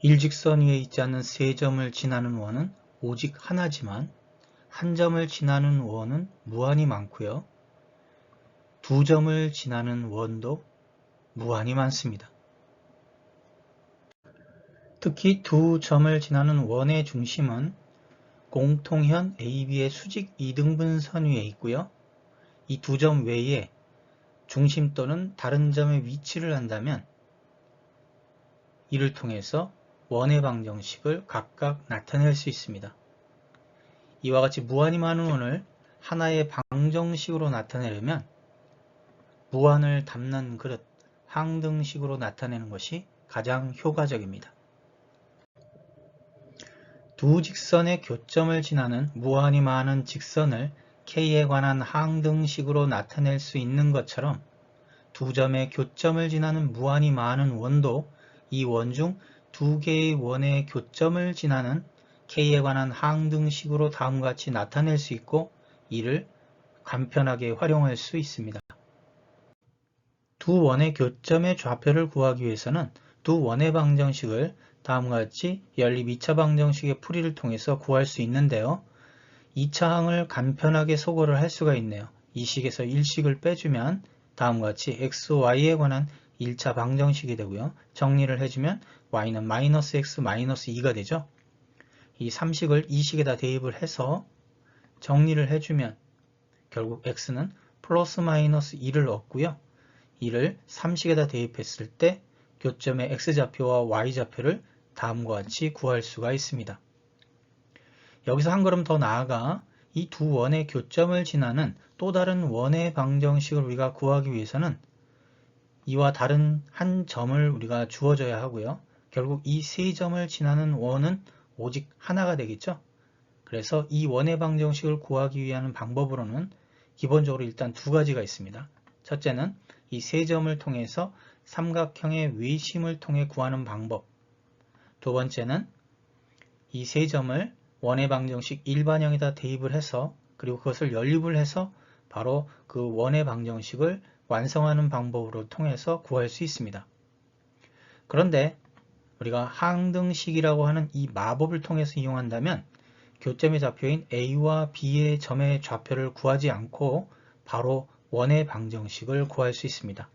일직선 위에 있지 않는 세 점을 지나는 원은 오직 하나지만 한 점을 지나는 원은 무한히 많고요. 두 점을 지나는 원도 무한히 많습니다. 특히 두 점을 지나는 원의 중심은 공통현 AB의 수직 이등분선 위에 있고요. 이 두 점 외에 중심 또는 다른 점의 위치를 한다면 이를 통해서 원의 방정식을 각각 나타낼 수 있습니다. 이와 같이 무한히 많은 원을 하나의 방정식으로 나타내려면 무한을 담는 그릇, 항등식으로 나타내는 것이 가장 효과적입니다. 두 직선의 교점을 지나는 무한히 많은 직선을 K에 관한 항등식으로 나타낼 수 있는 것처럼 두 점의 교점을 지나는 무한히 많은 원도 이 원 중 두 개의 원의 교점을 지나는 K에 관한 항등식으로 다음과 같이 나타낼 수 있고 이를 간편하게 활용할 수 있습니다. 두 원의 교점의 좌표를 구하기 위해서는 두 원의 방정식을 다음과 같이 연립 2차 방정식의 풀이를 통해서 구할 수 있는데요. 2차 항을 간편하게 소거를 할 수가 있네요. 이 식에서 1식을 빼주면 다음과 같이 x, y에 관한 1차 방정식이 되고요. 정리를 해주면 y는 마이너스 x 마이너스 2가 되죠. 이 3식을 2식에다 대입을 해서 정리를 해주면 결국 x는 플러스 마이너스 2를 얻고요. 이를 3식에다 대입했을 때 교점의 x좌표와 y좌표를 다음과 같이 구할 수가 있습니다. 여기서 한 걸음 더 나아가 이 두 원의 교점을 지나는 또 다른 원의 방정식을 우리가 구하기 위해서는 이와 다른 한 점을 우리가 주어져야 하고요. 결국 이 세 점을 지나는 원은 오직 하나가 되겠죠. 그래서 이 원의 방정식을 구하기 위한 방법으로는 기본적으로 일단 두 가지가 있습니다. 첫째는 이 세 점을 통해서 삼각형의 외심을 통해 구하는 방법. 두 번째는 이 세 점을 원의 방정식 일반형에다 대입을 해서 그리고 그것을 연립을 해서 바로 그 원의 방정식을 완성하는 방법으로 통해서 구할 수 있습니다. 그런데 우리가 항등식이라고 하는 이 마법을 통해서 이용한다면 교점의 좌표인 A와 B의 점의 좌표를 구하지 않고 바로 원의 방정식을 구할 수 있습니다.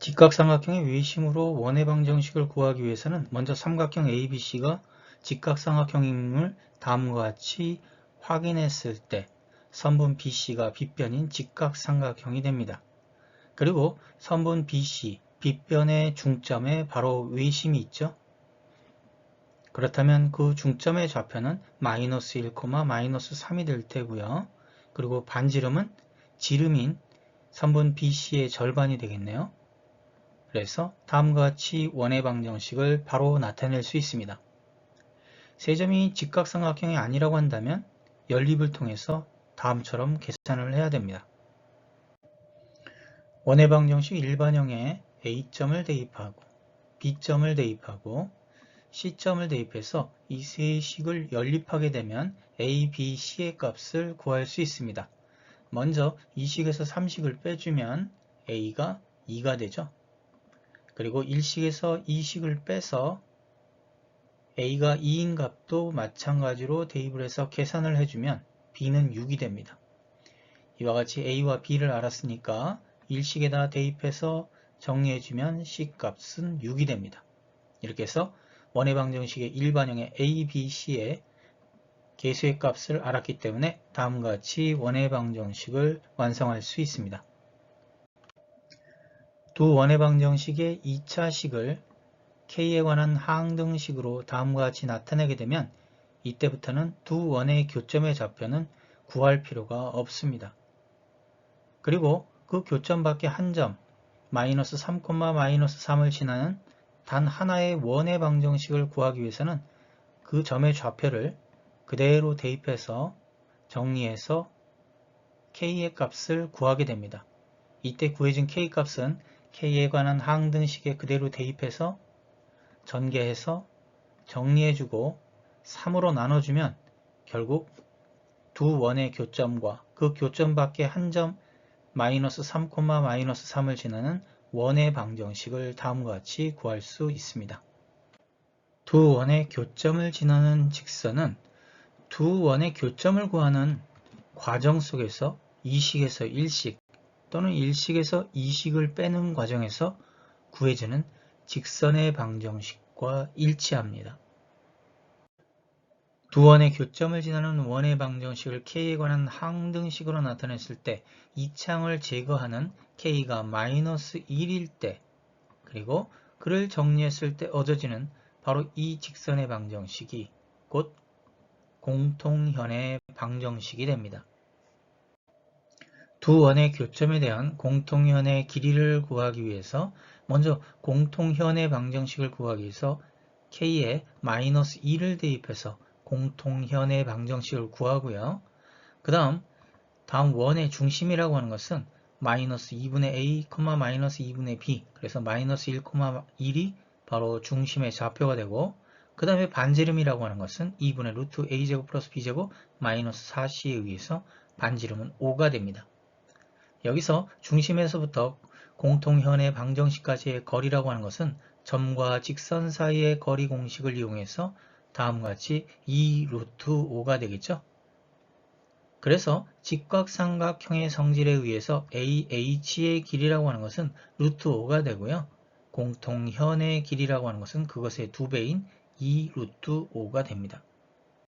직각삼각형의 외심으로 원의 방정식을 구하기 위해서는 먼저 삼각형 ABC가 직각삼각형임을 다음과 같이 확인했을 때 선분 BC가 빗변인 직각삼각형이 됩니다. 그리고 선분 BC, 빗변의 중점에 바로 외심이 있죠. 그렇다면 그 중점의 좌표는 마이너스 1, 마이너스 3이 될 테고요. 그리고 반지름은 지름인 선분 BC의 절반이 되겠네요. 그래서 다음과 같이 원의 방정식을 바로 나타낼 수 있습니다. 세 점이 직각삼각형이 아니라고 한다면 연립을 통해서 다음처럼 계산을 해야 됩니다. 원의 방정식 일반형에 A점을 대입하고 B점을 대입하고 C점을 대입해서 이 세 식을 연립하게 되면 A, B, C의 값을 구할 수 있습니다. 먼저 이 식에서 3식을 빼주면 A가 2가 되죠. 그리고 1식에서 2식을 빼서 A가 2인 값도 마찬가지로 대입을 해서 계산을 해주면 B는 6이 됩니다. 이와 같이 A와 B를 알았으니까 1식에다 대입해서 정리해주면 C값은 6이 됩니다. 이렇게 해서 원의 방정식의 일반형의 A, B, C의 개수의 값을 알았기 때문에 다음과 같이 원의 방정식을 완성할 수 있습니다. 두 원의 방정식의 2차식을 K에 관한 항등식으로 다음과 같이 나타내게 되면 이때부터는 두 원의 교점의 좌표는 구할 필요가 없습니다. 그리고 그 교점 밖에 한 점, 마이너스 3, 마이너스 3을 지나는 단 하나의 원의 방정식을 구하기 위해서는 그 점의 좌표를 그대로 대입해서 정리해서 K의 값을 구하게 됩니다. 이때 구해진 K 값은 K에 관한 항등식에 그대로 대입해서 전개해서 정리해주고 3으로 나눠주면 결국 두 원의 교점과 그 교점 밖에 한 점 마이너스 3, 마이너스 3을 지나는 원의 방정식을 다음과 같이 구할 수 있습니다. 두 원의 교점을 지나는 직선은 두 원의 교점을 구하는 과정 속에서 2식에서 1식 또는 1식에서 2식을 빼는 과정에서 구해지는 직선의 방정식과 일치합니다. 두 원의 교점을 지나는 원의 방정식을 k에 관한 항등식으로 나타냈을 때 이 창을 제거하는 k가 마이너스 1일 때 그리고 그를 정리했을 때 얻어지는 바로 이 직선의 방정식이 곧 공통현의 방정식이 됩니다. 두 원의 교점에 대한 공통현의 길이를 구하기 위해서 먼저 공통현의 방정식을 구하기 위해서 k에 마이너스 2를 대입해서 공통현의 방정식을 구하고요. 그 다음 다음 원의 중심이라고 하는 것은 마이너스 2분의 a, 마이너스 2분의 b 그래서 마이너스 1, 1이 바로 중심의 좌표가 되고 그 다음에 반지름이라고 하는 것은 2분의 루트 a제곱 플러스 b제곱 마이너스 4c에 의해서 반지름은 5가 됩니다. 여기서 중심에서부터 공통현의 방정식까지의 거리라고 하는 것은 점과 직선 사이의 거리 공식을 이용해서 다음과 같이 2 루트 5가 되겠죠. 그래서 직각삼각형의 성질에 의해서 AH의 길이라고 하는 것은 루트 5가 되고요. 공통현의 길이라고 하는 것은 그것의 두 배인 2 루트 5가 됩니다.